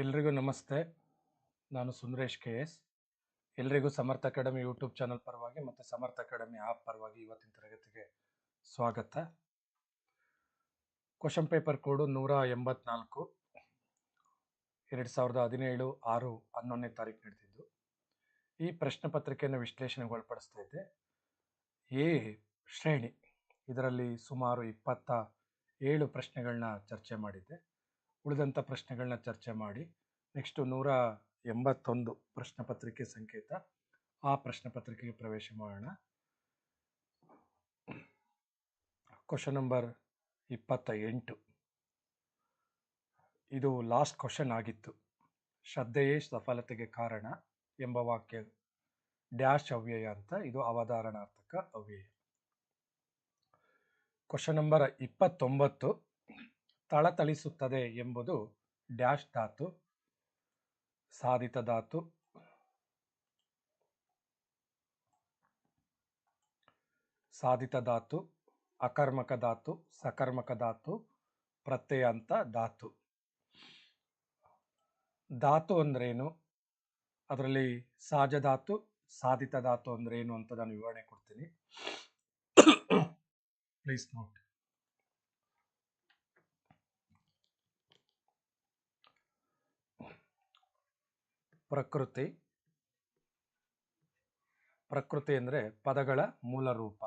ಎಲ್ರಿಗೂ ನಮಸ್ತೆ. ನಾನು ಸುಂದರೇಶ್ ಕೆ ಎಸ್. ಎಲ್ರಿಗೂ ಸಮರ್ಥ ಅಕಾಡೆಮಿ ಯೂಟ್ಯೂಬ್ ಚಾನಲ್ ಪರವಾಗಿ ಮತ್ತು ಸಮರ್ಥ ಅಕಾಡೆಮಿ ಆಪ್ ಪರವಾಗಿ ಇವತ್ತಿನ ತರಗತಿಗೆ ಸ್ವಾಗತ. ಕ್ವಶನ್ ಪೇಪರ್ ಕೋಡು ನೂರ ಎಂಬತ್ನಾಲ್ಕು, ಎರಡು ಸಾವಿರದ ಹದಿನೇಳು, ಆರು, ಹನ್ನೊಂದನೇ ತಾರೀಕು ನಡೆದಿದ್ದು. ಈ ಪ್ರಶ್ನೆ ಪತ್ರಿಕೆಯನ್ನು ವಿಶ್ಲೇಷಣೆಗೆ ಒಳಪಡಿಸ್ತಾ ಇದ್ದೆ. ಎ ಶ್ರೇಣಿ, ಇದರಲ್ಲಿ ಸುಮಾರು ಇಪ್ಪತ್ತ ಏಳು ಪ್ರಶ್ನೆಗಳನ್ನ ಚರ್ಚೆ ಮಾಡಿದ್ದೆ. ಉಳಿದಂಥ ಪ್ರಶ್ನೆಗಳನ್ನ ಚರ್ಚೆ ಮಾಡಿ, ನೆಕ್ಸ್ಟು ನೂರ ಎಂಬತ್ತೊಂದು ಪ್ರಶ್ನೆ ಪತ್ರಿಕೆ ಸಂಕೇತ, ಆ ಪ್ರಶ್ನೆ ಪತ್ರಿಕೆಗೆ ಪ್ರವೇಶ ಮಾಡೋಣ. ಕ್ವಶನ್ ನಂಬರ್ ಇಪ್ಪತ್ತ ಎಂಟು ಇದು ಲಾಸ್ಟ್ ಕ್ವಶನ್ ಆಗಿತ್ತು. ಶ್ರದ್ಧೆಯೇ ಸಫಲತೆಗೆ ಕಾರಣ ಎಂಬ ವಾಕ್ಯ ಡ್ಯಾಶ್ ಅವ್ಯಯ ಅಂತ, ಇದು ಅವಧಾರಣಾರ್ಥಕ ಅವ್ಯಯ. ಕ್ವಶನ್ ನಂಬರ್ ಇಪ್ಪತ್ತೊಂಬತ್ತು. ಥಳಥಳಿಸುತ್ತದೆ ಎಂಬುದು ಡ್ಯಾಶ್ ಧಾತು ಸಾಧಿತ ಧಾತು ಸಾಧಿತ ಧಾತು ಅಕರ್ಮಕ ಧಾತು ಸಕರ್ಮಕ ಧಾತು ಪ್ರತ್ಯಯಾಂತ ಧಾತು ಧಾತು ಅಂದ್ರೇನು? ಅದರಲ್ಲಿ ಸಹಜ ಧಾತು ಸಾಧಿತ ಧಾತು ಅಂದ್ರೆ ಏನು ಅಂತ ನಾನು ವಿವರಣೆ ಕೊಡ್ತೀನಿ. ಪ್ಲೀಸ್ ನೋಟ್ ಪ್ರಕೃತಿ. ಪ್ರಕೃತಿ ಅಂದರೆ ಪದಗಳ ಮೂಲ ರೂಪ.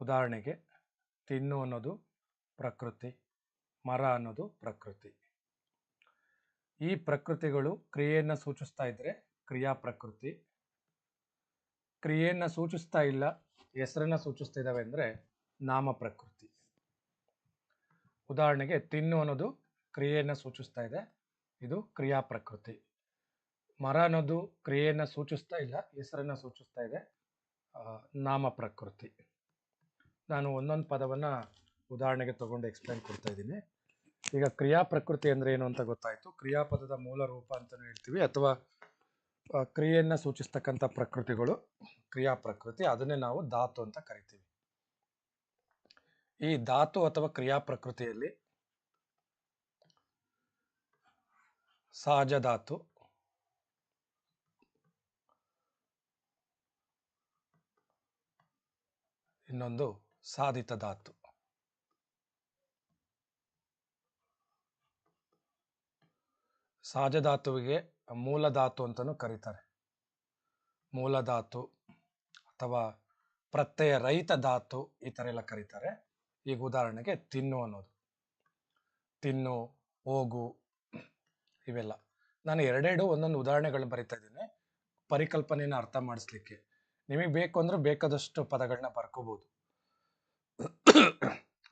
ಉದಾಹರಣೆಗೆ, ತಿನ್ನು ಅನ್ನೋದು ಪ್ರಕೃತಿ, ಮರ ಅನ್ನೋದು ಪ್ರಕೃತಿ. ಈ ಪ್ರಕೃತಿಗಳು ಕ್ರಿಯೆಯನ್ನು ಸೂಚಿಸ್ತಾ ಇದ್ದರೆ ಕ್ರಿಯಾ ಪ್ರಕೃತಿ. ಕ್ರಿಯೆಯನ್ನು ಸೂಚಿಸ್ತಾ ಇಲ್ಲ, ಹೆಸರನ್ನ ಸೂಚಿಸ್ತಾ ಇದ್ದಾವೆ ಅಂದರೆ ನಾಮ ಪ್ರಕೃತಿ. ಉದಾಹರಣೆಗೆ, ತಿನ್ನು ಅನ್ನೋದು ಕ್ರಿಯೆಯನ್ನು ಸೂಚಿಸ್ತಾ ಇದೆ, ಇದು ಕ್ರಿಯಾ ಪ್ರಕೃತಿ. ಮರ ಅನ್ನೋದು ಕ್ರಿಯೆಯನ್ನು ಸೂಚಿಸ್ತಾ ಇಲ್ಲ, ಹೆಸರನ್ನು ಸೂಚಿಸ್ತಾ ಇದೆ. ನಾಮ ಪ್ರಕೃತಿ. ನಾನು ಒಂದೊಂದು ಪದವನ್ನು ಉದಾಹರಣೆಗೆ ತಗೊಂಡು ಎಕ್ಸ್ಪ್ಲೈನ್ ಕೊಡ್ತಾ ಇದ್ದೀನಿ. ಈಗ ಕ್ರಿಯಾ ಪ್ರಕೃತಿ ಅಂದರೆ ಏನು ಅಂತ ಗೊತ್ತಾಯಿತು. ಕ್ರಿಯಾಪದದ ಮೂಲ ರೂಪ ಅಂತಲೂ ಹೇಳ್ತೀವಿ, ಅಥವಾ ಕ್ರಿಯೆಯನ್ನು ಸೂಚಿಸ್ತಕ್ಕಂಥ ಪ್ರಕೃತಿಗಳು, ಕ್ರಿಯಾ ಪ್ರಕೃತಿ, ಅದನ್ನೇ ನಾವು ಧಾತು ಅಂತ ಕರಿತೀವಿ. ಈ ಧಾತು ಅಥವಾ ಕ್ರಿಯಾ ಪ್ರಕೃತಿಯಲ್ಲಿ, ಸಹಜ ಧಾತು ಇನ್ನೊಂದು ಸಾಧಿತ ಧಾತು ಸಹಜಧಾತುವಿಗೆ ಮೂಲ ಧಾತು ಅಂತಲೂ ಕರೀತಾರೆ. ಮೂಲ ಧಾತು ಅಥವಾ ಪ್ರತ್ಯಯ ರಹಿತ ಧಾತು ಈ ಥರ ಎಲ್ಲ ಕರೀತಾರೆ. ಈಗ ಉದಾಹರಣೆಗೆ ತಿನ್ನು ಅನ್ನೋದು. ತಿನ್ನು, ಹೋಗು ಇವೆಲ್ಲ. ನಾನು ಎರಡೆರಡು ಒಂದೊಂದು ಉದಾಹರಣೆಗಳನ್ನ ಬರಿತಾ ಇದ್ದೀನಿ. ಪರಿಕಲ್ಪನೆಯನ್ನು ಅರ್ಥ ಮಾಡಿಸ್ಲಿಕ್ಕೆ. ನಿಮಗೆ ಬೇಕು ಅಂದರೆ ಬೇಕಾದಷ್ಟು ಪದಗಳನ್ನ ಬರ್ಕೋಬಹುದು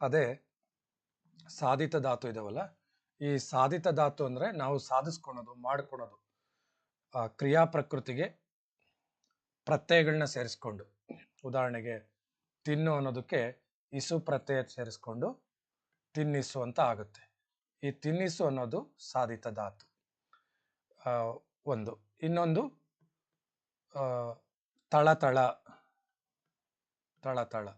ಅದೇ ಸಾಧಿತ ಧಾತು ಇದಾವಲ್ಲ, ಈ ಸಾಧಿತ ಧಾತು ಅಂದ್ರೆ ನಾವು ಸಾಧಿಸ್ಕೊಳೋದು, ಮಾಡ್ಕೊಳೋದು ಕ್ರಿಯಾ ಪ್ರಕೃತಿಗೆ ಪ್ರತ್ಯಯಗಳನ್ನ ಸೇರಿಸ್ಕೊಂಡು, ಉದಾಹರಣೆಗೆ ತಿನ್ನು ಅನ್ನೋದಕ್ಕೆ ಇಸು ಪ್ರತ್ಯಯ ಸೇರಿಸ್ಕೊಂಡು ತಿನ್ನಿಸು ಅಂತ ಆಗುತ್ತೆ. ಈ ತಿನ್ನಿಸು ಅನ್ನೋದು ಸಾಧಿತ ಧಾತು. ಒಂದು. ಇನ್ನೊಂದು ತಳತಳ. ತಳತಳ.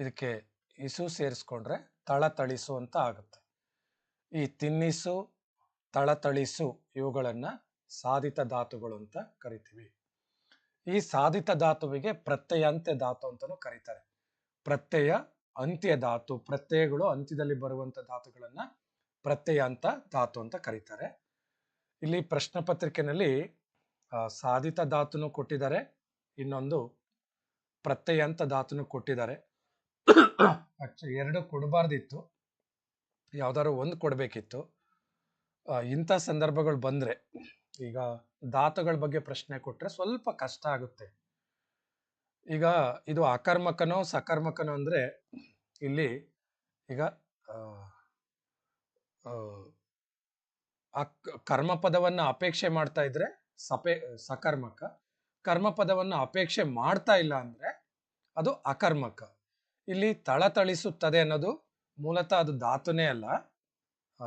ಇದಕ್ಕೆ ಇಸು ಸೇರಿಸ್ಕೊಂಡ್ರೆ ತಳತಳಿಸು ಅಂತ ಆಗುತ್ತೆ. ಈ ತಿನ್ನಿಸು, ತಳತಳಿಸು ಇವುಗಳನ್ನು ಸಾಧಿತ ಧಾತುಗಳು ಅಂತ ಕರಿತೀವಿ. ಈ ಸಾಧಿತ ಧಾತುವಿಗೆ ಪ್ರತ್ಯಯಾಂತ್ಯ ಧಾತು ಅಂತಲೂ ಕರೀತಾರೆ. ಪ್ರತ್ಯಯ, ಅಂತ್ಯ ಧಾತು, ಪ್ರತ್ಯಯಗಳು ಅಂತ್ಯದಲ್ಲಿ ಬರುವಂತ ಧಾತುಗಳನ್ನ ಪ್ರತ್ಯಯಾಂತ ಧಾತು ಅಂತ ಕರೀತಾರೆ. ಇಲ್ಲಿ ಪ್ರಶ್ನೆ ಪತ್ರಿಕೆನಲ್ಲಿ ಸಾಧಿತ ಧಾತುನು ಕೊಟ್ಟಿದ್ದಾರೆ. ಇನ್ನೊಂದು ಪ್ರತ್ಯಯಂತ ಧಾತುನು ಕೊಟ್ಟಿದ್ದಾರೆ. ಎರಡು ಕೊಡಬಾರ್ದಿತ್ತು. ಯಾವ್ದಾದ್ರು ಒಂದು ಕೊಡಬೇಕಿತ್ತು. ಇಂಥ ಸಂದರ್ಭಗಳು ಬಂದ್ರೆ ಈಗ ಧಾತುಗಳ ಬಗ್ಗೆ ಪ್ರಶ್ನೆ ಕೊಟ್ಟರೆ ಸ್ವಲ್ಪ ಕಷ್ಟ ಆಗುತ್ತೆ. ಈಗ ಇದು ಅಕರ್ಮಕನೋ ಸಕರ್ಮಕನೋ ಅಂದ್ರೆ ಇಲ್ಲಿ ಈಗ ಆ, ಕರ್ಮಪದವನ್ನ ಅಪೇಕ್ಷೆ ಮಾಡ್ತಾ ಇದ್ರೆ ಸಪೇ, ಸಕರ್ಮಕ. ಕರ್ಮಪದವನ್ನು ಅಪೇಕ್ಷೆ ಮಾಡ್ತಾ ಇಲ್ಲ ಅಂದರೆ ಅದು ಅಕರ್ಮಕ. ಇಲ್ಲಿ ತಳತಳಿಸುತ್ತದೆ ಅನ್ನೋದು ಮೂಲತಃ ಅದು ಧಾತುನೇ ಅಲ್ಲ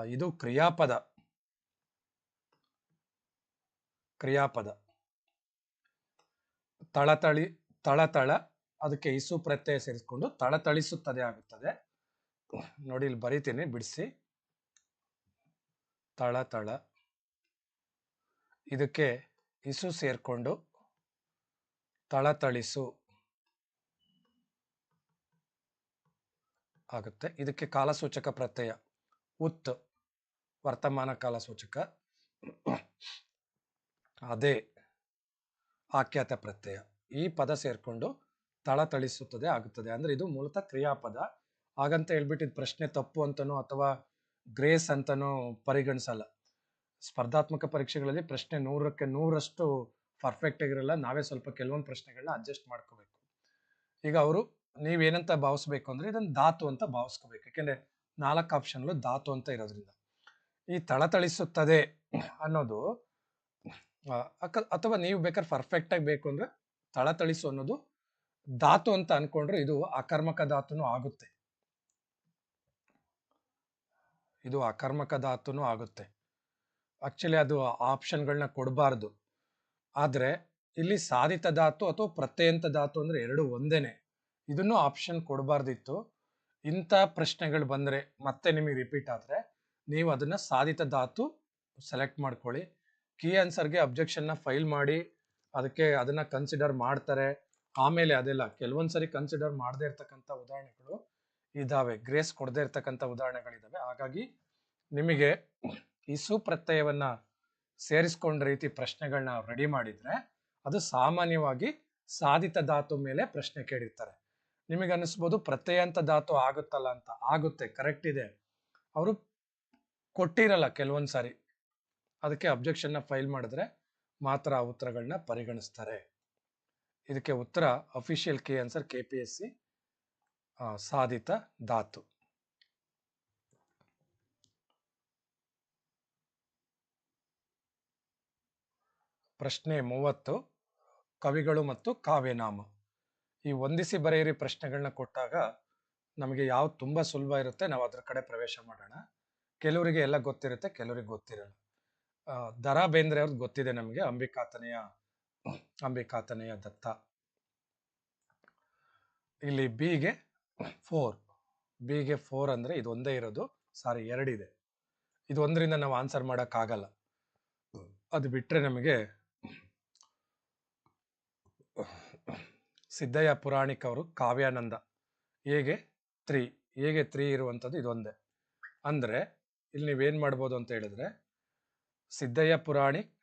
ಇದು ಕ್ರಿಯಾಪದ. ಕ್ರಿಯಾಪದ. ತಳತಳಿ, ತಳತಳ, ಅದಕ್ಕೆ ಇಸು ಪ್ರತ್ಯಯ ಸೇರಿಸ್ಕೊಂಡು ತಳತಳಿಸುತ್ತದೆ ಆಗುತ್ತದೆ. ನೋಡಿ, ಇಲ್ಲಿ ಬರಿತೀನಿ, ಬಿಡಿಸಿ. ತಳತಳ. ಇದಕ್ಕೆ ಇಸು ಸೇರಿಕೊಂಡು ತಳತಳಿಸು ಆಗುತ್ತೆ. ಇದಕ್ಕೆ ಕಾಲಸೂಚಕ ಪ್ರತ್ಯಯ. ಉತ್, ವರ್ತಮಾನ ಕಾಲಸೂಚಕ. ಅದೇ ಆಖ್ಯಾತ ಪ್ರತ್ಯಯ. ಈ ಪದ ಸೇರ್ಕೊಂಡು ತಳತಳಿಸುತ್ತದೆ, ಆಗುತ್ತದೆ. ಅಂದ್ರೆ ಇದು ಮೂಲತಃ ಕ್ರಿಯಾಪದ. ಹಾಗಂತ ಹೇಳ್ಬಿಟ್ಟು ಪ್ರಶ್ನೆ ತಪ್ಪು ಅಂತನೋ ಅಥವಾ ಗ್ರೇಸ್ ಅಂತನೋ ಪರಿಗಣಿಸಲ್ಲ. ಸ್ಪರ್ಧಾತ್ಮಕ ಪರೀಕ್ಷೆಗಳಲ್ಲಿ ಪ್ರಶ್ನೆ ನೂರಕ್ಕೆ ನೂರಷ್ಟು ಪರ್ಫೆಕ್ಟ್ ಆಗಿರಲ್ಲ, ನಾವೇ ಸ್ವಲ್ಪ ಕೆಲವೊಂದು ಪ್ರಶ್ನೆಗಳನ್ನ ಅಡ್ಜಸ್ಟ್ ಮಾಡ್ಕೋಬೇಕು. ಈಗ ಅವರು, ನೀವೇನಂತ ಭಾವಿಸ್ಬೇಕು ಅಂದ್ರೆ ಇದನ್ನ ಧಾತು ಅಂತ ಭಾವಿಸ್ಕೋಬೇಕು. ಯಾಕೆಂದ್ರೆ ನಾಲ್ಕು ಆಪ್ಷನ್ಗಳು ಧಾತು ಅಂತ ಇರೋದ್ರಿಂದ. ಈ ತಳತಳಿಸುತ್ತದೆ ಅನ್ನೋದು ಅಥವಾ ನೀವು ಬೇಕಾದ್ರೆ ಪರ್ಫೆಕ್ಟ್ ಆಗಿ ಬೇಕು ಅಂದ್ರೆ ತಳತಳಿಸು ಅನ್ನೋದು ಧಾತು ಅಂತ ಅನ್ಕೊಂಡ್ರೆ ಇದು ಅಕರ್ಮಕ ಧಾತುನು ಆಗುತ್ತೆ. ಇದು ಅಕರ್ಮಕ ಧಾತುನು ಆಗುತ್ತೆ. ಆಕ್ಚುಲಿ ಅದು ಆಪ್ಷನ್ಗಳನ್ನ ಕೊಡಬಾರ್ದು. ಆದರೆ, ಇಲ್ಲಿ ಸಾಧಿತ ಧಾತು ಅಥವಾ ಪ್ರತ್ಯಯಂತ ಧಾತು ಅಂದ್ರೆ ಎರಡು ಒಂದೇನೆ. ಇದನ್ನು ಆಪ್ಷನ್ ಕೊಡಬಾರ್ದಿತ್ತು. ಇಂಥ ಪ್ರಶ್ನೆಗಳು ಬಂದ್ರೆ ಮತ್ತೆ ನಿಮಗೆ ರಿಪೀಟ್ ಆದ್ರೆ ನೀವು ಅದನ್ನ ಸಾಧಿತ ಧಾತು ಸೆಲೆಕ್ಟ್ ಮಾಡ್ಕೊಳ್ಳಿ. ಕೀ ಆನ್ಸರ್ಗೆ ಅಬ್ಜೆಕ್ಷನ್ನ ಫೈಲ್ ಮಾಡಿ. ಅದಕ್ಕೆ ಅದನ್ನ ಕನ್ಸಿಡರ್ ಮಾಡ್ತಾರೆ. ಆಮೇಲೆ ಅದೆಲ್ಲ ಕೆಲವೊಂದ್ಸರಿ ಕನ್ಸಿಡರ್ ಮಾಡದೇ ಇರ್ತಕ್ಕಂಥ ಉದಾಹರಣೆಗಳು ಇದಾವೆ. ಗ್ರೇಸ್ ಕೊಡದೇ ಇರ್ತಕ್ಕಂಥ ಉದಾಹರಣೆಗಳಿದಾವೆ. ಹಾಗಾಗಿ ನಿಮಗೆ ಈ ಸುಪ್ರತ್ಯಯವನ್ನ ಸೇರಿಸ್ಕೊಂಡ ರೀತಿ ಪ್ರಶ್ನೆಗಳನ್ನ ರೆಡಿ ಮಾಡಿದ್ರೆ ಅದು ಸಾಮಾನ್ಯವಾಗಿ ಸಾಧಿತ ಧಾತು ಮೇಲೆ ಪ್ರಶ್ನೆ ಕೇಳಿರ್ತಾರೆ. ನಿಮಗೆ ಅನಿಸ್ಬೋದು ಪ್ರತ್ಯಯಾಂತ ಧಾತು ಆಗುತ್ತಲ್ಲ ಅಂತ? ಆಗುತ್ತೆ ಕರೆಕ್ಟ್ ಇದೆ. ಅವರು ಕೊಟ್ಟಿರಲ್ಲ ಕೆಲವೊಂದು ಸಾರಿ. ಅದಕ್ಕೆ ಅಬ್ಜೆಕ್ಷನ್ನ ಫೈಲ್ ಮಾಡಿದ್ರೆ ಮಾತ್ರ ಆ ಉತ್ತರಗಳನ್ನ ಪರಿಗಣಿಸ್ತಾರೆ. ಇದಕ್ಕೆ ಉತ್ತರ official key answer K P S C ಸಾಧಿತ ಧಾತು. ಪ್ರಶ್ನೆ ಮೂವತ್ತು, ಕವಿಗಳು ಮತ್ತು ಕಾವ್ಯನಾಮ. ಈ ಹೊಂದಿಸಿ ಬರೆಯಿರಿ ಪ್ರಶ್ನೆಗಳನ್ನ ಕೊಟ್ಟಾಗ ನಮಗೆ ಯಾವ್ದು ತುಂಬಾ ಸುಲಭ ಇರುತ್ತೆ, ನಾವು ಅದ್ರ ಕಡೆ ಪ್ರವೇಶ ಮಾಡೋಣ. ಕೆಲವರಿಗೆ ಎಲ್ಲ ಗೊತ್ತಿರುತ್ತೆ, ಕೆಲವರಿಗೆ ಗೊತ್ತಿರಲ್ಲ. ದರಾ ಬೇಂದ್ರೆ ಅವ್ರದ್ದು ಗೊತ್ತಿದೆ ನಮಗೆ, ಅಂಬಿಕಾತನೆಯ ಅಂಬಿಕಾತನೆಯ ದತ್ತ. ಇಲ್ಲಿ ಬಿಗೆ ಫೋರ್ ಬಿಗೆ ಫೋರ್ ಅಂದ್ರೆ ಇದು ಒಂದೇ ಇರೋದು, ಸಾರಿ ಎರಡಿದೆ. ಇದು ಒಂದರಿಂದ ನಾವು ಆನ್ಸರ್ ಆಗಲ್ಲ ಅದು ಬಿಟ್ರೆ ನಮಗೆ ಸಿದ್ದಯ್ಯ ಪುರಾಣಿಕ್ ಅವರು ಕಾವ್ಯಾನಂದ. ಹೇಗೆ? ತ್ರೀ. ಹೇಗೆ ತ್ರೀ ಇರುವಂಥದ್ದು ಇದೊಂದೇ. ಅಂದರೆ, ಇಲ್ಲಿ ನೀವೇನು ಮಾಡ್ಬೋದು ಅಂತ ಹೇಳಿದ್ರೆ ಸಿದ್ದಯ್ಯ ಪುರಾಣಿಕ್,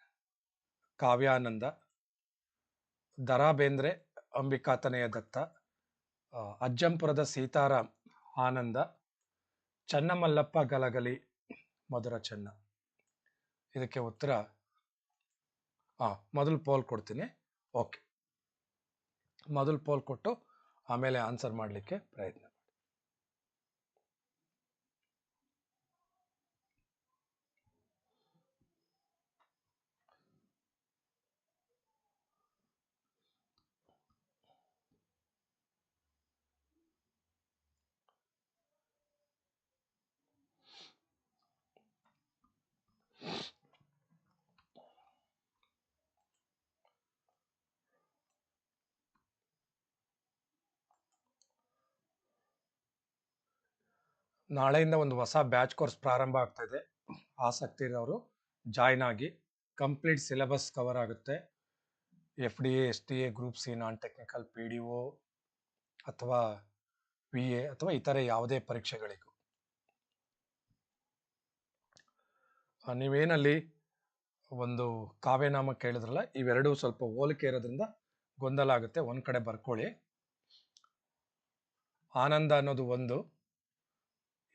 ಕಾವ್ಯಾನಂದ ದರಾ ಬೇಂದ್ರೆ ಅಂಬಿಕಾತನೆಯ ದತ್ತ ಅಜ್ಜಂಪುರದ ಸೀತಾರಾಮ್, ಆನಂದ, ಚನ್ನಮಲ್ಲಪ್ಪ ಗಲಗಲಿ, ಮಧುರ ಚೆನ್ನ. ಇದಕ್ಕೆ ಉತ್ತರ ಹಾಂ ಮೊದಲು ಪೋಲ್ ಕೊಡ್ತೀನಿ. ಓಕೆ. ಮೊದಲು ಪೋಲ್ ಕೊಟ್ಟು ಆಮೇಲೆ ಆನ್ಸರ್ ಮಾಡಲಿಕ್ಕೆ ಪ್ರಯತ್ನ. ನಾಳೆಯಿಂದ ಒಂದು ಹೊಸ ಬ್ಯಾಚ್ ಕೋರ್ಸ್ ಪ್ರಾರಂಭ ಆಗ್ತಾ ಇದೆ ಆಸಕ್ತಿ ಇರೋರು ಜಾಯ್ನ್ ಆಗಿ ಕಂಪ್ಲೀಟ್ ಸಿಲೆಬಸ್ ಕವರ್ ಆಗುತ್ತೆ. F D A, S T A, group C non technical P D O ಅಥವಾ ವಿ ಎ ಅಥವಾ ಇತರೆ ಯಾವುದೇ ಪರೀಕ್ಷೆಗಳಿಗೂ. ನೀವೇನಲ್ಲಿ ಒಂದು ಕಾವ್ಯನಾಮ ಕೇಳಿದ್ರಲ್ಲ, ಇವೆರಡೂ ಸ್ವಲ್ಪ ಹೋಲಿಕೆ ಇರೋದ್ರಿಂದ ಗೊಂದಲ ಆಗುತ್ತೆ. ಒಂದು ಕಡೆ ಬರ್ಕೊಳ್ಳಿ. ಆನಂದ ಅನ್ನೋದು ಒಂದು.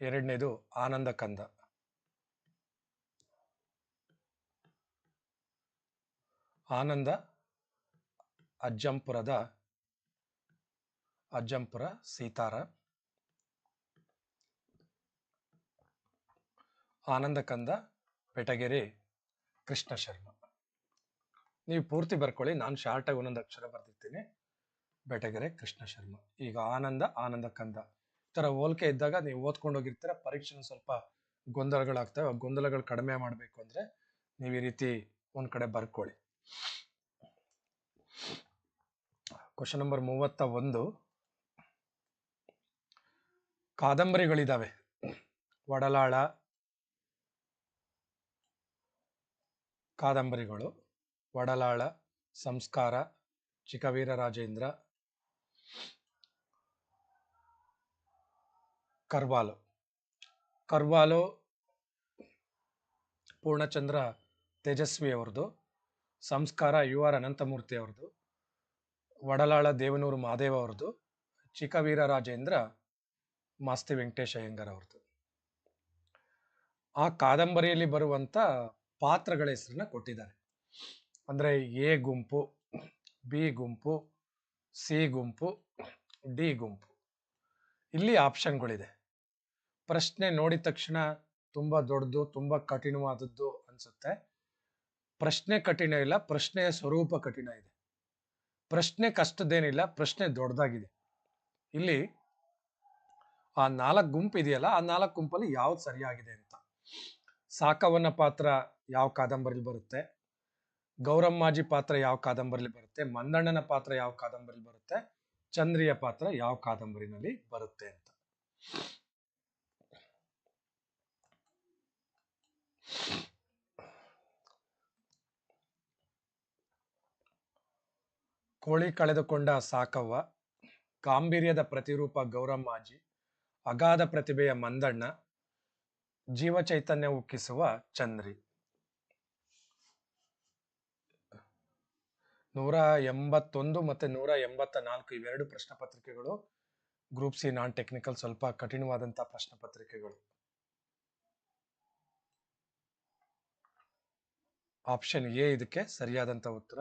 ಎರಡನೇದು ಆನಂದ ಕಂದ. ಆನಂದ ಅಜ್ಜಂಪುರದ, ಅಜ್ಜಂಪುರ ಸೀತಾರ. ಆನಂದ ಕಂದ ಬೆಟಗೆರೆ ಕೃಷ್ಣ ಶರ್ಮ ನೀವು ಪೂರ್ತಿ ಬರ್ಕೊಳ್ಳಿ, ನಾನು ಶಾರ್ಟಾಗಿ ಒಂದೊಂದು ಅಕ್ಷರ ಬರ್ತಿರ್ತೀನಿ ಬೆಟಗೆರೆ ಕೃಷ್ಣ ಶರ್ಮ ಈಗ ಆನಂದ ಆನಂದ ಕಂದ. ಈ ಥರ ಹೋಲಿಕೆ ಇದ್ದಾಗ ನೀವು ಓದ್ಕೊಂಡು ಹೋಗಿರ್ತೀರ ಪರೀಕ್ಷೆನ ಸ್ವಲ್ಪ ಗೊಂದಲಗಳಾಗ್ತವೆ. ಆ ಗೊಂದಲಗಳು ಕಡಿಮೆ ಮಾಡಬೇಕು ಅಂದ್ರೆ ನೀವು ಈ ರೀತಿ ಒಂದು ಕಡೆ ಬರ್ಕೊಳ್ಳಿ. ಕ್ವಶನ್ ನಂಬರ್ ಮೂವತ್ತ ಒಂದು. ಕಾದಂಬರಿಗಳಿದ್ದಾವೆ ಒಡಲಾಳ ಕಾದಂಬರಿಗಳು ಒಡಲಾಳ ಸಂಸ್ಕಾರ, ಚಿಕ್ಕವೀರ ರಾಜೇಂದ್ರ ಕರ್ವಾಲು. ಕರ್ವಾಲು ಪೂರ್ಣಚಂದ್ರ ತೇಜಸ್ವಿ ಅವ್ರದ್ದು. ಸಂಸ್ಕಾರ ಯು ಆರ್ ಅನಂತಮೂರ್ತಿ ಅವ್ರದ್ದು. ವಡಲಾಳ ದೇವನೂರು ಮಹಾದೇವ ಅವ್ರದ್ದು. ಚಿಕ್ಕವೀರ ರಾಜೇಂದ್ರ ಮಾಸ್ತಿ ವೆಂಕಟೇಶ ಅಯ್ಯಂಗಾರ್ ಅವ್ರದ್ದು. ಆ ಕಾದಂಬರಿಯಲ್ಲಿ ಬರುವಂತ ಪಾತ್ರಗಳ ಹೆಸರನ್ನ ಕೊಟ್ಟಿದ್ದಾರೆ. ಅಂದ್ರೆ ಎ ಗುಂಪು, ಬಿ ಗುಂಪು, ಸಿ ಗುಂಪು, ಡಿ ಗುಂಪು. ಇಲ್ಲಿ ಆಪ್ಷನ್ಗಳಿದೆ. ಪ್ರಶ್ನೆ ನೋಡಿದ ತಕ್ಷಣ ತುಂಬಾ ದೊಡ್ಡದು, ತುಂಬಾ ಕಠಿಣವಾದದ್ದು ಅನ್ಸುತ್ತೆ. ಪ್ರಶ್ನೆ ಕಠಿಣ ಇಲ್ಲ, ಪ್ರಶ್ನೆಯ ಸ್ವರೂಪ ಕಠಿಣ ಇದೆ. ಪ್ರಶ್ನೆ ಕಷ್ಟದೇನಿಲ್ಲ ಪ್ರಶ್ನೆ ದೊಡ್ಡದಾಗಿದೆ. ಇಲ್ಲಿ ಆ ನಾಲ್ಕು ಗುಂಪು ಇದೆಯಲ್ಲ, ಆ ನಾಲ್ಕು ಗುಂಪಲ್ಲಿ ಯಾವ್ದು ಸರಿಯಾಗಿದೆ ಅಂತ. ಸಾಕವನ ಪಾತ್ರ ಯಾವ ಕಾದಂಬರಿಲಿ ಬರುತ್ತೆ? ಗೌರಮ್ಮಾಜಿ ಪಾತ್ರ ಯಾವ ಕಾದಂಬರಿಲಿ ಬರುತ್ತೆ? ಮಂದಣ್ಣನ ಪಾತ್ರ ಯಾವ ಕಾದಂಬರಿಲಿ ಬರುತ್ತೆ? ಚಂದ್ರಿಯ ಪಾತ್ರ ಯಾವ ಕಾದಂಬರಿನಲ್ಲಿ ಬರುತ್ತೆ ಅಂತ. ಕೋಳಿ ಕಳೆದುಕೊಂಡ ಸಾಕವ್ವ. ಗಾಂಭೀರ್ಯದ ಪ್ರತಿರೂಪ ಗೌರಮ್ಮಾಜಿ, ಅಗಾಧ ಪ್ರತಿಭೆಯ ಮಂದಣ್ಣ, ಜೀವ ಚೈತನ್ಯ ಉಕ್ಕಿಸುವ ಚಂದ್ರಿ. ನೂರ ಎಂಬತ್ತೊಂದು ಮತ್ತೆ ನೂರ ಎಂಬತ್ತ ನಾಲ್ಕು ಇವೆರಡು ಪ್ರಶ್ನೆ ಪತ್ರಿಕೆಗಳು ಗ್ರೂಪ್ ಸಿ ನಾನ್ ಟೆಕ್ನಿಕಲ್ ಸ್ವಲ್ಪ ಕಠಿಣವಾದಂಥ ಪ್ರಶ್ನೆ ಪತ್ರಿಕೆಗಳು ಆಪ್ಷನ್ ಎ ಇದಕ್ಕೆ ಸರಿಯಾದಂತ ಉತ್ತರ.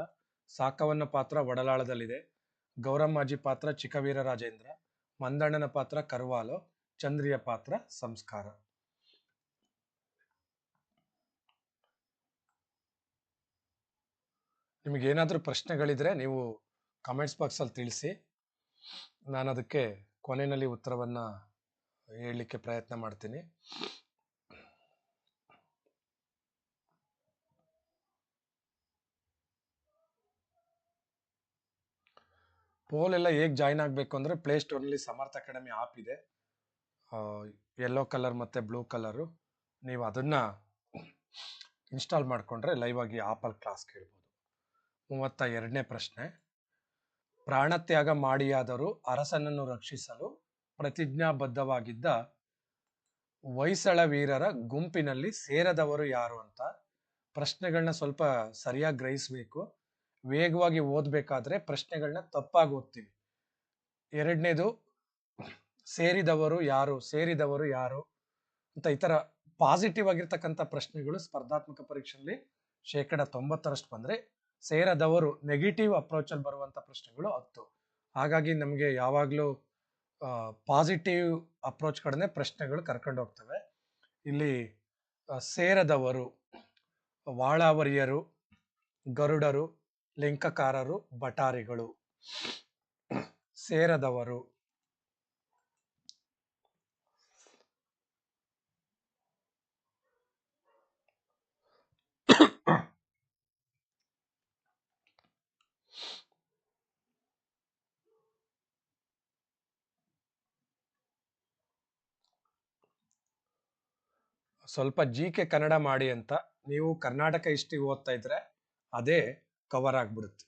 ಸಾಕವನ್ನ ಪಾತ್ರ ಒಡಲಾಳದಲ್ಲಿದೆ. ಗೌರಮ್ಮಾಜಿ ಪಾತ್ರ ಚಿಕ್ಕವೀರ ರಾಜೇಂದ್ರ. ಮಂದಣ್ಣನ ಪಾತ್ರ ಕರ್ವಾಲೋ. ಚಂದ್ರಿಯ ಪಾತ್ರ ಸಂಸ್ಕಾರ. ನಿಮಗೆ ಏನಾದರೂ ಪ್ರಶ್ನೆಗಳಿದ್ರೆ ನೀವು ಕಮೆಂಟ್ಸ್ ಬಾಕ್ಸಲ್ಲಿ ತಿಳಿಸಿ. ನಾನು ಅದಕ್ಕೆ ಕೊನೆಯಲ್ಲಿ ಉತ್ತರವನ್ನು ಹೇಳಲಿಕ್ಕೆ ಪ್ರಯತ್ನ ಮಾಡ್ತೀನಿ. ಪೋಲ್ ಎಲ್ಲ ಹೇಗೆ ಜಾಯ್ನ್ ಆಗಬೇಕು ಅಂದರೆ ಪ್ಲೇಸ್ಟೋರ್ನಲ್ಲಿ ಸಮರ್ಥ ಅಕಾಡೆಮಿ ಆ್ಯಪ್ ಇದೆ. ಯೆಲ್ಲೋ ಕಲರ್ ಮತ್ತು ಬ್ಲೂ ಕಲರು ನೀವು ಅದನ್ನು ಇನ್ಸ್ಟಾಲ್ ಮಾಡಿಕೊಂಡ್ರೆ ಲೈವ್ ಆಗಿ ಆಪಲ್ ಕ್ಲಾಸ್ ಕೇಳ್ಬೋದು. ಮೂವತ್ತ ಎರಡನೇ ಪ್ರಶ್ನೆ. ಪ್ರಾಣತ್ಯಾಗ ಮಾಡಿಯಾದರೂ ಅರಸನನ್ನು ರಕ್ಷಿಸಲು ಪ್ರತಿಜ್ಞಾಬದ್ಧವಾಗಿದ್ದ ಹೊಯ್ಸಳ ವೀರರ ಗುಂಪಿನಲ್ಲಿ ಸೇರದವರು ಯಾರು ಅಂತ ಪ್ರಶ್ನೆಗಳನ್ನ ಸ್ವಲ್ಪ ಸರಿಯಾಗಿ ಗ್ರಹಿಸಬೇಕು. ವೇಗವಾಗಿ ಓದಬೇಕಾದ್ರೆ ಪ್ರಶ್ನೆಗಳನ್ನ ತಪ್ಪಾಗಿ ಓದ್ತೀವಿ ಎರಡನೇದು, ಸೇರಿದವರು ಯಾರು ಸೇರಿದವರು ಯಾರು ಅಂತ ಈ ಥರ ಪಾಸಿಟಿವ್ ಆಗಿರ್ತಕ್ಕಂಥ ಪ್ರಶ್ನೆಗಳು ಸ್ಪರ್ಧಾತ್ಮಕ ಪರೀಕ್ಷೆಯಲ್ಲಿ ಶೇಕಡ ತೊಂಬತ್ತರಷ್ಟು ಬಂದರೆ ಸೇರದವರು ನೆಗೆಟಿವ್ ಅಪ್ರೋಚಲ್ಲಿ ಬರುವಂಥ ಪ್ರಶ್ನೆಗಳು ಹತ್ತು. ಹಾಗಾಗಿ ನಮಗೆ ಯಾವಾಗಲೂ ಪಾಸಿಟಿವ್ ಅಪ್ರೋಚ್ ಕಡೆ ಪ್ರಶ್ನೆಗಳು ಕರ್ಕೊಂಡು ಹೋಗ್ತವೆ. ಇಲ್ಲಿ ಸೇರದವರು, ವಾಳಾವರಿಯರು, ಗರುಡರು ಲಿಂಕಕಾರರು, ಬಟಾರಿಗಳು ಸೇರದವರು. ಸ್ವಲ್ಪ ಜಿ ಕೆ ಕನ್ನಡ ಮಾಡಿ ಅಂತ. ನೀವು ಕರ್ನಾಟಕ ಹಿಸ್ಟ್ರಿ ಓದ್ತಾ ಇದ್ರೆ ಅದೇ ಕವರ್ ಆಗಿಬಿಡುತ್ತೆ.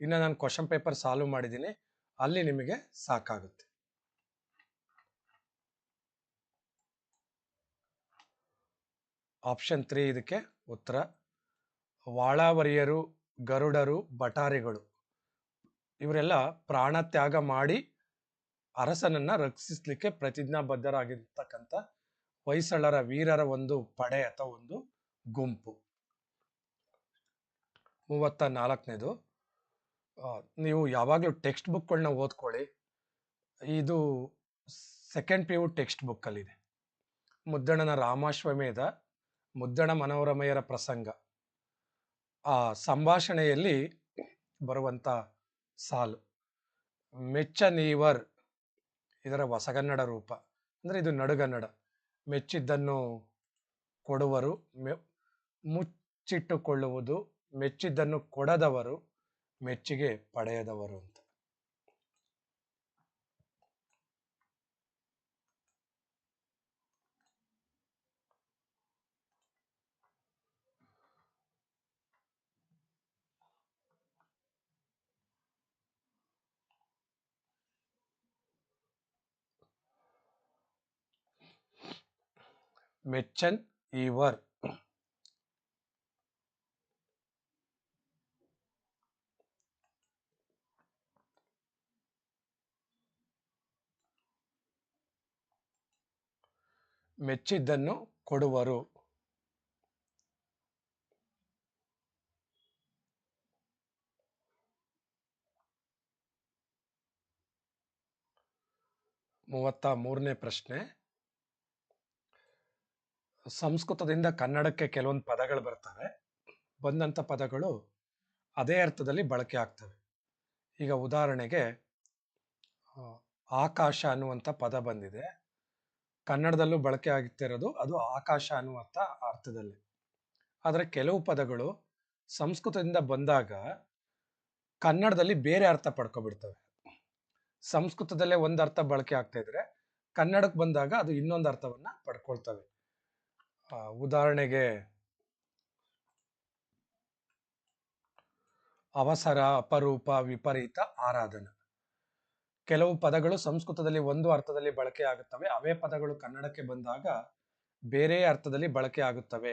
ಇನ್ನು ನಾನು ಕ್ವಶನ್ ಪೇಪರ್ ಸಾಲ್ವ್ ಮಾಡಿದ್ದೀನಿ. ಅಲ್ಲಿ ನಿಮಗೆ ಸಾಕಾಗುತ್ತೆ. ಆಪ್ಷನ್ ತ್ರೀ ಇದಕ್ಕೆ ಉತ್ತರ. ವಾಳಾವರಿಯರು, ಗರುಡರು ಬಟಾರಿಗಳು ಇವರೆಲ್ಲ ಪ್ರಾಣ ತ್ಯಾಗ ಮಾಡಿ ಅರಸನನ್ನ ರಕ್ಷಿಸಲಿಕ್ಕೆ ಪ್ರತಿಜ್ಞಾಬದ್ಧರಾಗಿರ್ತಕ್ಕಂಥ ಹೊಯ್ಸಳರ ವೀರರ ಒಂದು ಪಡೆ ಅಥವಾ ಒಂದು ಗುಂಪು. ಮೂವತ್ತ ನಾಲ್ಕನೇದು ನೀವು ಯಾವಾಗಲೂ ಟೆಕ್ಸ್ಟ್ ಬುಕ್ಗಳನ್ನ ಓದ್ಕೊಳ್ಳಿ. ಇದು ಸೆಕೆಂಡ್ ಪಿ ಯು ಟೆಕ್ಸ್ಟ್ ಬುಕ್ಕಲ್ಲಿದೆ. ಮುದ್ದಣನ ರಾಮಾಶ್ವಮೇಧ, ಮುದ್ದಣ ಮನೋರಮೆಯರ ಪ್ರಸಂಗ. ಆ ಸಂಭಾಷಣೆಯಲ್ಲಿ ಬರುವಂಥ ಸಾಲು. ಮೆಚ್ಚ ನೀವರ್, ಇದರ ಹೊಸಗನ್ನಡ ರೂಪ. ಅಂದರೆ ಇದು ನಡುಗನ್ನಡ. ಮೆಚ್ಚಿದ್ದನ್ನು ಕೊಡುವರು, ಮೆ- ಮುಚ್ಚಿಟ್ಟುಕೊಳ್ಳುವುದು ಮೆಚ್ಚಿದ್ದನ್ನು ಕೊಡದವರು ಮೆಚ್ಚುಗೆ ಪಡೆಯದವರು ಅಂತ. ಮೆಚ್ಚನ್ ಈ ವರ್ಕ್ ಮೆಚ್ಚಿದ್ದನ್ನು ಕೊಡುವರು. ಮೂವತ್ತ ಮೂರನೇ ಪ್ರಶ್ನೆ. ಸಂಸ್ಕೃತದಿಂದ ಕನ್ನಡಕ್ಕೆ ಕೆಲವೊಂದು ಪದಗಳು ಬರ್ತವೆ. ಬಂದಂಥ ಪದಗಳು ಅದೇ ಅರ್ಥದಲ್ಲಿ ಬಳಕೆ ಆಗ್ತವೆ. ಈಗ ಉದಾಹರಣೆಗೆ ಆಕಾಶ ಅನ್ನುವಂಥ ಪದ ಬಂದಿದೆ. ಕನ್ನಡದಲ್ಲೂ ಬಳಕೆ ಆಗ್ತಿರೋದು ಅದು ಆಕಾಶ ಅನ್ನುವಂಥ ಅರ್ಥದಲ್ಲಿ. ಆದರೆ ಕೆಲವು ಪದಗಳು ಸಂಸ್ಕೃತದಿಂದ ಬಂದಾಗ ಕನ್ನಡದಲ್ಲಿ ಬೇರೆ ಅರ್ಥ ಪಡ್ಕೊಬಿಡ್ತವೆ. ಸಂಸ್ಕೃತದಲ್ಲೇ ಒಂದು ಅರ್ಥ ಬಳಕೆ ಆಗ್ತಾ ಇದ್ರೆ ಕನ್ನಡಕ್ಕೆ ಬಂದಾಗ ಅದು ಇನ್ನೊಂದು ಅರ್ಥವನ್ನ ಪಡ್ಕೊಳ್ತವೆ. ಉದಾಹರಣೆಗೆ ಅವಸರ, ಅಪರೂಪ, ವಿಪರೀತ, ಆರಾಧನ. ಕೆಲವು ಪದಗಳು ಸಂಸ್ಕೃತದಲ್ಲಿ ಒಂದು ಅರ್ಥದಲ್ಲಿ ಬಳಕೆ ಆಗುತ್ತವೆ, ಅವೇ ಪದಗಳು ಕನ್ನಡಕ್ಕೆ ಬಂದಾಗ ಬೇರೆ ಅರ್ಥದಲ್ಲಿ ಬಳಕೆ ಆಗುತ್ತವೆ.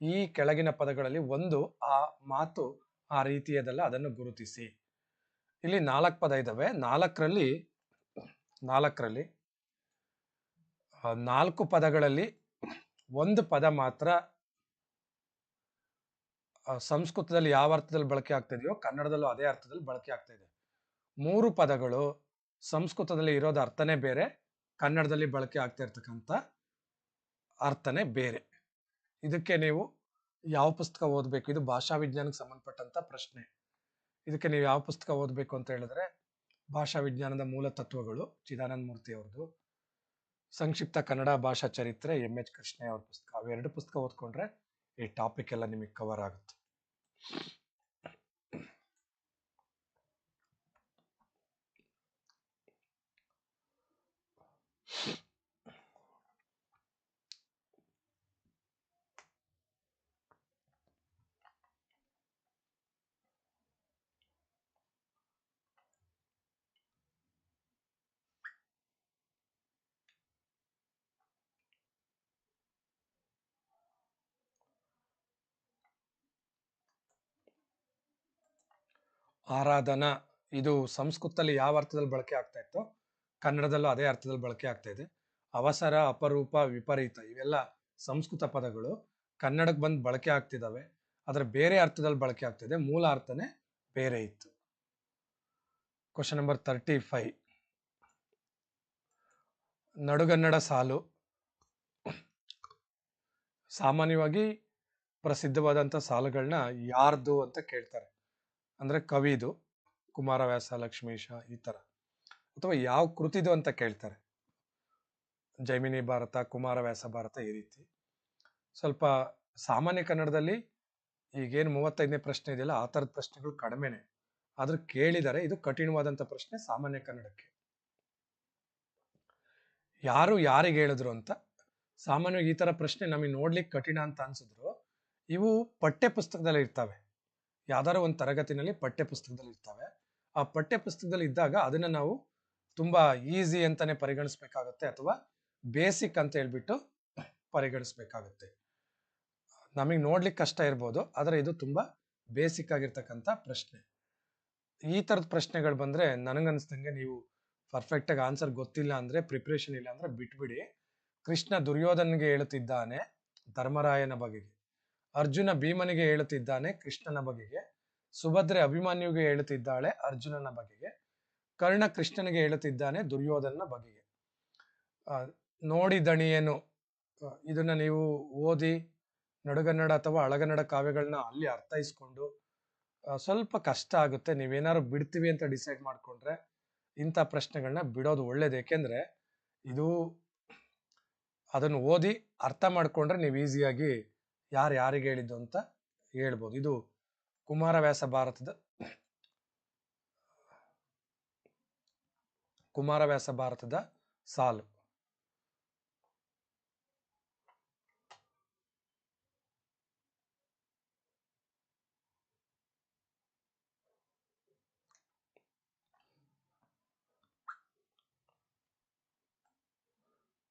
ಈ ಕೆಳಗಿನ ಪದಗಳಲ್ಲಿ ಒಂದು, ಆ ಮಾತು ಆ ರೀತಿಯದಲ್ಲ, ಅದನ್ನು ಗುರುತಿಸಿ. ಇಲ್ಲಿ ನಾಲ್ಕು ಪದ ಇದ್ದಾವೆ ನಾಲ್ಕರಲ್ಲಿ ನಾಲ್ಕರಲ್ಲಿ ನಾಲ್ಕು ಪದಗಳಲ್ಲಿ ಒಂದು ಪದ ಮಾತ್ರ ಸಂಸ್ಕೃತದಲ್ಲಿ ಯಾವ ಅರ್ಥದಲ್ಲಿ ಬಳಕೆ ಆಗ್ತಾ ಇದೆಯೋ, ಕನ್ನಡದಲ್ಲೂ ಅದೇ ಅರ್ಥದಲ್ಲಿ ಬಳಕೆ ಆಗ್ತಾ ಇದೆ. ಮೂರು ಪದಗಳು ಸಂಸ್ಕೃತದಲ್ಲಿ ಇರೋದು ಅರ್ಥನೇ ಬೇರೆ, ಕನ್ನಡದಲ್ಲಿ ಬಳಕೆ ಆಗ್ತಾ ಇರ್ತಕ್ಕಂಥ ಅರ್ಥನೇ ಬೇರೆ. ಇದಕ್ಕೆ ನೀವು ಯಾವ ಪುಸ್ತಕ ಓದಬೇಕು? ಇದು ಭಾಷಾ ವಿಜ್ಞಾನಕ್ಕೆ ಸಂಬಂಧಪಟ್ಟಂತ ಪ್ರಶ್ನೆ. ಇದಕ್ಕೆ ನೀವು ಯಾವ ಪುಸ್ತಕ ಓದಬೇಕು ಅಂತ ಹೇಳಿದ್ರೆ, ಭಾಷಾ ವಿಜ್ಞಾನದ ಮೂಲ ತತ್ವಗಳು ಚಿದಾನಂದ ಮೂರ್ತಿ ಅವ್ರದ್ದು, ಸಂಕ್ಷಿಪ್ತ ಕನ್ನಡ ಭಾಷಾ ಚರಿತ್ರೆ ಎಂ ಎಚ್ ಕೃಷ್ಣಯ್ಯ ಅವ್ರ ಪುಸ್ತಕ. ಅವೆರಡು ಪುಸ್ತಕ ಓದ್ಕೊಂಡ್ರೆ ಈ ಟಾಪಿಕ್ ಎಲ್ಲ ನಿಮಗೆ ಕವರ್ ಆಗುತ್ತೆ. ಆರಾಧನಾ, ಇದು ಸಂಸ್ಕೃತದಲ್ಲಿ ಯಾವ ಅರ್ಥದಲ್ಲಿ ಬಳಕೆ ಆಗ್ತಾ ಇತ್ತು ಕನ್ನಡದಲ್ಲೂ ಅದೇ ಅರ್ಥದಲ್ಲಿ ಬಳಕೆ ಆಗ್ತಾ ಇದೆ. ಅವಸರ, ಅಪರೂಪ, ವಿಪರೀತ ಇವೆಲ್ಲ ಸಂಸ್ಕೃತ ಪದಗಳು. ಕನ್ನಡಕ್ಕೆ ಬಂದು ಬಳಕೆ ಆಗ್ತಿದ್ದಾವೆ. ಅದರ ಬೇರೆ ಅರ್ಥದಲ್ಲಿ ಬಳಕೆ ಆಗ್ತಿದೆ ಮೂಲ ಅರ್ಥನೇ ಬೇರೆ ಇತ್ತು. ಕ್ವಶನ್ ನಂಬರ್ ತರ್ಟಿ ಫೈವ್ ನಡುಗನ್ನಡ ಸಾಲು. ಸಾಮಾನ್ಯವಾಗಿ ಪ್ರಸಿದ್ಧವಾದಂಥ ಸಾಲುಗಳನ್ನ ಯಾರ್ದು ಅಂತ ಕೇಳ್ತಾರೆ. ಅಂದ್ರೆ ಕವಿದು ಕುಮಾರವ್ಯಾಸ ಲಕ್ಷ್ಮೀಶ ಈ ಥರ ಅಥವಾ ಯಾವ ಕೃತಿದು ಅಂತ ಕೇಳ್ತಾರೆ? ಜೈಮಿನಿ ಭಾರತ ಕುಮಾರವ್ಯಾಸ ಭಾರತ ಈ ರೀತಿ. ಸ್ವಲ್ಪ ಸಾಮಾನ್ಯ ಕನ್ನಡದಲ್ಲಿ ಈಗೇನು ಮೂವತ್ತೈದನೇ ಪ್ರಶ್ನೆ ಇದೆಯಲ್ಲ, ಆ ಥರದ ಪ್ರಶ್ನೆಗಳು ಕಡಿಮೆನೆ. ಆದ್ರೆ ಕೇಳಿದರೆ ಇದು ಕಠಿಣವಾದಂಥ ಪ್ರಶ್ನೆ ಸಾಮಾನ್ಯ ಕನ್ನಡಕ್ಕೆ. ಯಾರು ಯಾರಿಗೆ ಹೇಳಿದ್ರು ಅಂತ, ಸಾಮಾನ್ಯವಾಗಿ ಈ ಥರ ಪ್ರಶ್ನೆ ನಮಗೆ ನೋಡ್ಲಿಕ್ಕೆ ಕಠಿಣ ಅಂತ ಅನ್ಸಿದ್ರು, ಇವು ಪಠ್ಯ ಪುಸ್ತಕದಲ್ಲಿ ಇರ್ತವೆ. ಯಾವ್ದಾರ ಒಂದು ತರಗತಿನಲ್ಲಿ ಪಠ್ಯ ಪುಸ್ತಕದಲ್ಲಿ ಇರ್ತವೆ. ಆ ಪಠ್ಯ ಪುಸ್ತಕದಲ್ಲಿ ಇದ್ದಾಗ ಅದನ್ನ ನಾವು ತುಂಬಾ ಈಸಿ ಅಂತಾನೆ ಪರಿಗಣಿಸ್ಬೇಕಾಗತ್ತೆ ಅಥವಾ ಬೇಸಿಕ್ ಅಂತ ಹೇಳ್ಬಿಟ್ಟು ಪರಿಗಣಿಸ್ಬೇಕಾಗತ್ತೆ. ನಮಗೆ ನೋಡ್ಲಿಕ್ಕೆ ಕಷ್ಟ ಇರ್ಬೋದು, ಆದರೆ ಇದು ತುಂಬಾ ಬೇಸಿಕ್ ಆಗಿರ್ತಕ್ಕಂಥ ಪ್ರಶ್ನೆ. ಈ ತರದ ಪ್ರಶ್ನೆಗಳು ಬಂದ್ರೆ ನನಗನ್ಸ್ದಂಗೆ ನೀವು ಪರ್ಫೆಕ್ಟ್ ಆಗಿ ಆನ್ಸರ್ ಗೊತ್ತಿಲ್ಲ ಅಂದ್ರೆ ಪ್ರಿಪ್ರೇಷನ್ ಇಲ್ಲ ಅಂದ್ರೆ ಬಿಟ್ಬಿಡಿ. ಕೃಷ್ಣ ದುರ್ಯೋಧನ್ಗೆ ಹೇಳುತ್ತಿದ್ದಾನೆ ಧರ್ಮರಾಯನ ಬಗೆಗೆ. ಅರ್ಜುನ ಭೀಮನಿಗೆ ಹೇಳುತ್ತಿದ್ದಾನೆ ಕೃಷ್ಣನ ಬಗೆಗೆ. ಸುಭದ್ರೆ ಅಭಿಮನ್ಯುಗೆ ಹೇಳುತ್ತಿದ್ದಾಳೆ ಅರ್ಜುನನ ಬಗೆಗೆ. ಕರ್ಣ ಕೃಷ್ಣನಿಗೆ ಹೇಳುತ್ತಿದ್ದಾನೆ ದುರ್ಯೋಧನ ಬಗೆಗೆ. ನೋಡಿ ದಣಿಯೇನು ಇದನ್ನ ನೀವು ಓದಿ ನಡುಗನ್ನಡ ಅಥವಾ ಅಳಗನ್ನಡ ಕಾವ್ಯಗಳನ್ನ ಅಲ್ಲಿ ಅರ್ಥೈಸ್ಕೊಂಡು ಸ್ವಲ್ಪ ಕಷ್ಟ ಆಗುತ್ತೆ. ನೀವೇನಾದ್ರು ಬಿಡ್ತೀವಿ ಅಂತ ಡಿಸೈಡ್ ಮಾಡ್ಕೊಂಡ್ರೆ ಇಂಥ ಪ್ರಶ್ನೆಗಳನ್ನ ಬಿಡೋದು ಒಳ್ಳೇದು. ಏಕೆಂದ್ರೆ ಇದು ಅದನ್ನು ಓದಿ ಅರ್ಥ ಮಾಡ್ಕೊಂಡ್ರೆ ನೀವು ಈಸಿಯಾಗಿ ಯಾರು ಯಾರಿಗೆ ಹೇಳಿದ್ದು ಅಂತ ಹೇಳ್ಬೋದು. ಇದು ಕುಮಾರವ್ಯಾಸ ಭಾರತದ ಕುಮಾರವ್ಯಾಸ ಭಾರತದ ಸಾಲು.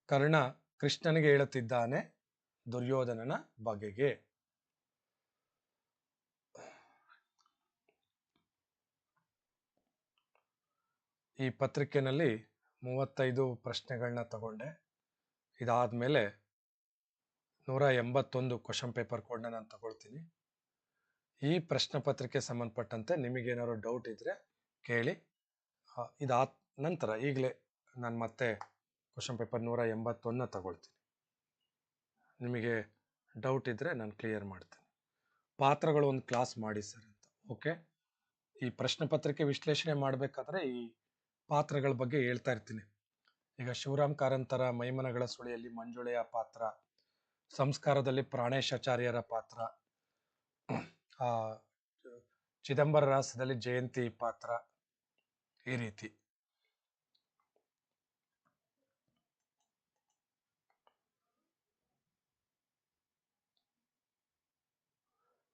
ಕರ್ಣ ಕೃಷ್ಣನಿಗೆ ಹೇಳುತ್ತಿದ್ದಾನೆ. ದುರ್ಯೋಧನನ ಬಗೆಗೆ. ಈ ಪತ್ರಿಕೆನಲ್ಲಿ ಮೂವತ್ತೈದು ಪ್ರಶ್ನೆಗಳನ್ನ ತಗೊಂಡೆ. ಇದಾದ್ಮೇಲೆ ನೂರ ಎಂಬತ್ತೊಂದು ಕ್ವಶನ್ ಪೇಪರ್ ಕೋಡ್ನ ನಾನು ತಗೊಳ್ತೀನಿ. ಈ ಪ್ರಶ್ನೆ ಪತ್ರಿಕೆ ಸಂಬಂಧಪಟ್ಟಂತೆ ನಿಮಗೇನಾದ್ರು ಡೌಟ್ ಇದ್ದರೆ ಕೇಳಿ. ಇದಾದ ನಂತರ ಈಗಲೇ ನಾನು ಮತ್ತೆ ಕ್ವಶನ್ ಪೇಪರ್ ನೂರ ಎಂಬತ್ತೊಂದನ್ನ ತಗೊಳ್ತೀನಿ. ನಿಮಗೆ ಡೌಟ್ ಇದ್ದರೆ ನಾನು ಕ್ಲಿಯರ್ ಮಾಡ್ತೀನಿ. ಪಾತ್ರಗಳು ಒಂದು ಕ್ಲಾಸ್ ಮಾಡಿ ಸರ್ ಅಂತ ಓಕೆ ಈ ಪ್ರಶ್ನೆ ಪತ್ರಿಕೆ ವಿಶ್ಲೇಷಣೆ ಮಾಡಬೇಕಾದ್ರೆ ಈ ಪಾತ್ರಗಳ ಬಗ್ಗೆ ಹೇಳ್ತಾ ಇರ್ತೀನಿ. ಈಗ ಶಿವರಾಮ್ ಕಾರಂತರ ಮೈಮನಗಳ ಸುಳಿಯಲ್ಲಿ ಮಂಜುಳೆಯ ಪಾತ್ರ, ಸಂಸ್ಕಾರದಲ್ಲಿ ಪ್ರಾಣೇಶಾಚಾರ್ಯರ ಪಾತ್ರ ಚಿದಂಬರ ರಹಸ್ಯದಲ್ಲಿ ಜಯಂತಿ ಪಾತ್ರ ಈ ರೀತಿ.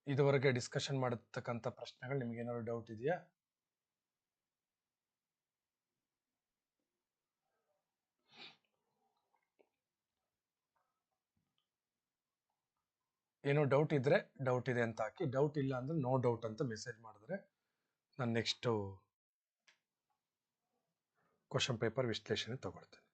ಇದುವರೆಗೆ ಡಿಸ್ಕಷನ್ ಮಾಡತಕ್ಕಂಥ ಪ್ರಶ್ನೆಗಳು ನಿಮಗೇನಾದ್ರು ಡೌಟ್ ಇದೆಯಾ? ಏನೋ ಡೌಟ್ ಇದ್ರೆ ಡೌಟ್ ಇದೆ ಅಂತ ಹಾಕಿ ಡೌಟ್ ಇಲ್ಲ ಅಂದ್ರೆ ನೋ ಡೌಟ್ ಅಂತ ಮೆಸೇಜ್ ಮಾಡಿದ್ರೆ ನಾನು ನೆಕ್ಸ್ಟು ಕ್ವಶನ್ ಪೇಪರ್ ವಿಶ್ಲೇಷಣೆ ತಗೊಳ್ತೇನೆ.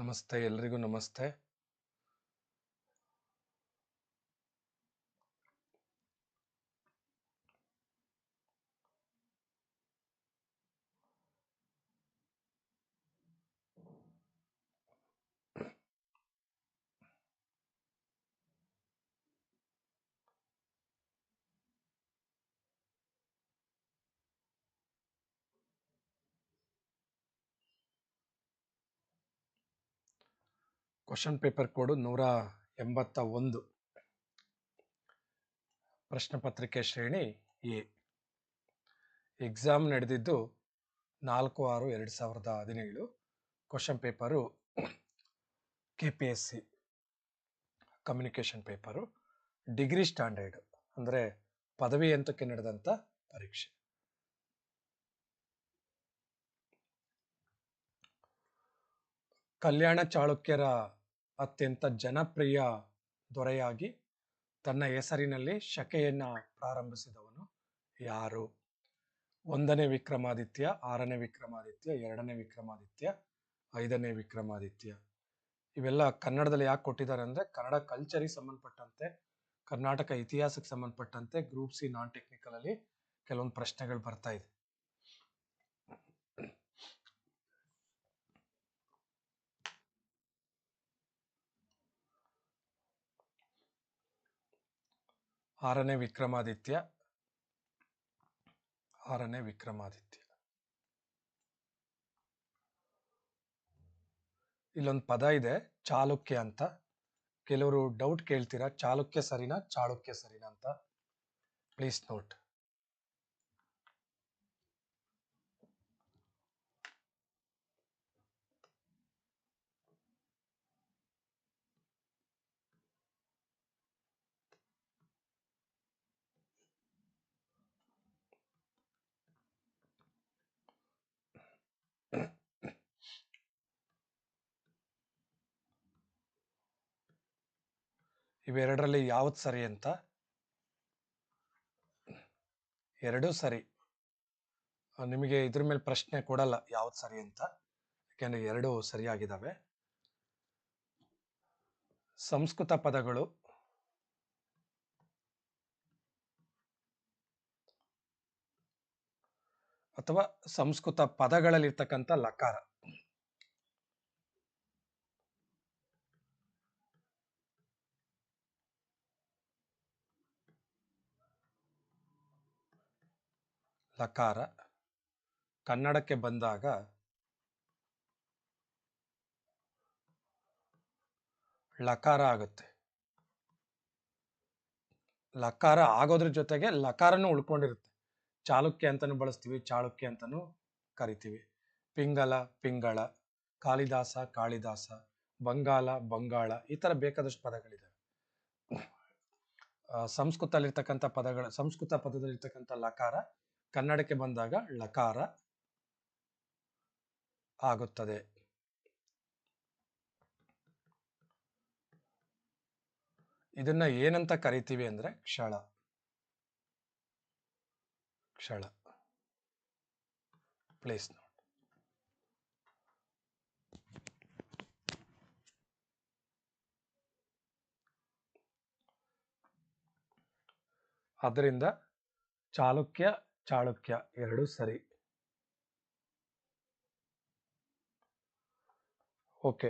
ನಮಸ್ತೆ ಎಲ್ರಿಗೂ ನಮಸ್ತೆ. ಕ್ವಶನ್ ಪೇಪರ್ ಕೋಡು, ನೂರ ಎಂಬತ್ತ ಒಂದು ಪ್ರಶ್ನೆ ಪತ್ರಿಕೆ ಶ್ರೇಣಿ ಎ. ಎಕ್ಸಾಮ್ ನಡೆದಿದ್ದು ನಾಲ್ಕು ಆರು ಎರಡು ಸಾವಿರದ ಹದಿನೇಳು. Question paper K P S C communication paper degree standard ಅಂದರೆ ಪದವಿ ಹಂತಕ್ಕೆ ನಡೆದಂಥ ಪರೀಕ್ಷೆ. ಕಲ್ಯಾಣ ಚಾಳುಕ್ಯರ ಅತ್ಯಂತ ಜನಪ್ರಿಯ ದೊರೆಯಾಗಿ ತನ್ನ ಹೆಸರಿನಲ್ಲಿ ಶಕೆಯನ್ನು ಪ್ರಾರಂಭಿಸಿದವನು ಯಾರು? ಒಂದನೇ ವಿಕ್ರಮಾದಿತ್ಯ, ಆರನೇ ವಿಕ್ರಮಾದಿತ್ಯ, ಎರಡನೇ ವಿಕ್ರಮಾದಿತ್ಯ, ಐದನೇ ವಿಕ್ರಮಾದಿತ್ಯ. ಇವೆಲ್ಲ ಕನ್ನಡದಲ್ಲಿ ಯಾಕೆ ಕೊಟ್ಟಿದ್ದಾರೆ ಅಂದರೆ ಕನ್ನಡ ಕಲ್ಚರಿಗೆ ಸಂಬಂಧಪಟ್ಟಂತೆ, ಕರ್ನಾಟಕ ಇತಿಹಾಸಕ್ಕೆ ಸಂಬಂಧಪಟ್ಟಂತೆ ಗ್ರೂಪ್ ಸಿ ನಾನ್ ಟೆಕ್ನಿಕಲಲ್ಲಿ ಕೆಲವೊಂದು ಪ್ರಶ್ನೆಗಳು ಬರ್ತಾ ಇದೆ. ಆರನೇ ವಿಕ್ರಮಾದಿತ್ಯ. ಆರನೇ ವಿಕ್ರಮಾದಿತ್ಯ. ಇಲ್ಲೊಂದು ಪದ ಇದೆ, ಚಾಲುಕ್ಯ ಅಂತ. ಕೆಲವರು ಡೌಟ್ ಕೇಳ್ತೀರಾ, ಚಾಲುಕ್ಯ ಸರಿನಾ, ಚಾಳುಕ್ಯ ಸರಿನಾ ಅಂತ. ಪ್ಲೀಸ್ ನೋಟ್ ಇವೆರಡರಲ್ಲಿ ಯಾವ್ದು ಸರಿ ಅಂತ? ಎರಡೂ ಸರಿ. ನಿಮಗೆ ಇದ್ರ ಮೇಲೆ ಪ್ರಶ್ನೆ ಕೊಡಲ್ಲ ಯಾವ್ದು ಸರಿ ಅಂತ. ಯಾಕೆಂದರೆ ಎರಡೂ ಸರಿಯಾಗಿದ್ದಾವೆ ಸಂಸ್ಕೃತ ಪದಗಳು. ಅಥವಾ ಸಂಸ್ಕೃತ ಪದಗಳಲ್ಲಿರ್ತಕ್ಕಂಥ ಲಕಾರ. ಲಕಾರ ಕನ್ನಡಕ್ಕೆ ಬಂದಾಗ ಲಕಾರ ಆಗುತ್ತೆ. ಲಕಾರ ಆಗೋದ್ರ ಜೊತೆಗೆ ಲಕಾರನು ಉಳ್ಕೊಂಡಿರುತ್ತೆ. ಚಾಲುಕ್ಯ ಅಂತಾನು ಬಳಸ್ತೀವಿ, ಚಾಳುಕ್ಯ ಅಂತಾನು ಕರಿತೀವಿ. ಪಿಂಗಲ, ಪಿಂಗಳ, ಕಾಳಿದಾಸ ಕಾಳಿದಾಸ, ಬಂಗಾಲ, ಬಂಗಾಳ ಈ ಥರ ಬೇಕಾದಷ್ಟು ಪದಗಳಿದೆ ಸಂಸ್ಕೃತಲ್ಲಿರ್ತಕ್ಕಂಥ ಪದಗಳ, ಸಂಸ್ಕೃತ ಪದದಲ್ಲಿರ್ತಕ್ಕಂಥ ಲಕಾರ ಕನ್ನಡಕ್ಕೆ ಬಂದಾಗ ಲಕಾರ ಆಗುತ್ತದೆ. ಇದನ್ನ ಏನಂತ ಕರಿತೀವಿ ಅಂದ್ರೆ ಕ್ಷಳ. ಕ್ಷಳ. ಪ್ಲೇಸ್ ನೋಟ್ ಅದರಿಂದ ಚಾಲುಕ್ಯ ಚಾಳುಕ್ಯ ಎರಡು ಸರಿ. ಓಕೆ,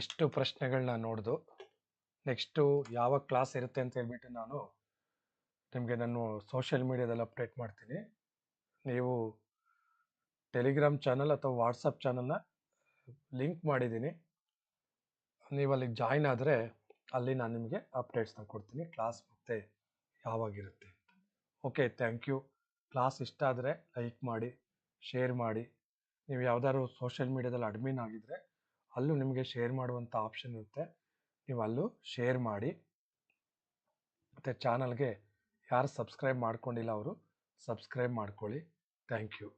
ಇಷ್ಟು ಪ್ರಶ್ನೆಗಳನ್ನ ನೋಡ್ದು. ನೆಕ್ಸ್ಟು ಯಾವ ಕ್ಲಾಸ್ ಇರುತ್ತೆ ಅಂತ ಹೇಳ್ಬಿಟ್ಟು ನಾನು ನಿಮಗೆ ನಾನು ಸೋಷಿಯಲ್ ಮೀಡಿಯಾದಲ್ಲಿ ಅಪ್ಡೇಟ್ ಮಾಡ್ತೀನಿ. ನೀವು ಟೆಲಿಗ್ರಾಮ್ ಚಾನಲ್ ಅಥವಾ ವಾಟ್ಸಪ್ ಚಾನಲ್ನ ಲಿಂಕ್ ಮಾಡಿದ್ದೀನಿ. ನೀವು ಅಲ್ಲಿಗೆ ಜಾಯ್ನ್ ಆದರೆ ಅಲ್ಲಿ ನಾನು ನಿಮಗೆ ಅಪ್ಡೇಟ್ಸ್ನ ಕೊಡ್ತೀನಿ. ಕ್ಲಾಸ್ ಮತ್ತೆ ಯಾವಾಗಿರುತ್ತೆ ಓಕೆ, ಥ್ಯಾಂಕ್ ಯು. ಕ್ಲಾಸ್ ಇಷ್ಟ ಆದರೆ ಲೈಕ್ ಮಾಡಿ, ಶೇರ್ ಮಾಡಿ. ನೀವು ಯಾವ್ದಾದ್ರು ಸೋಷಿಯಲ್ ಮೀಡಿಯಾದಲ್ಲಿ ಅಡ್ಮಿನ್ ಆಗಿದ್ದರೆ ಅಲ್ಲೂ ನಿಮಗೆ ಶೇರ್ ಮಾಡುವಂಥ ಆಪ್ಷನ್ ಇರುತ್ತೆ. ನೀವು ಅಲ್ಲೂ ಶೇರ್ ಮಾಡಿ. ಮತ್ತು ಚಾನಲ್ಗೆ ಯಾರು ಸಬ್ಸ್ಕ್ರೈಬ್ ಮಾಡ್ಕೊಂಡಿಲ್ಲ ಅವರು ಸಬ್ಸ್ಕ್ರೈಬ್ ಮಾಡ್ಕೊಳ್ಳಿ. Thank you.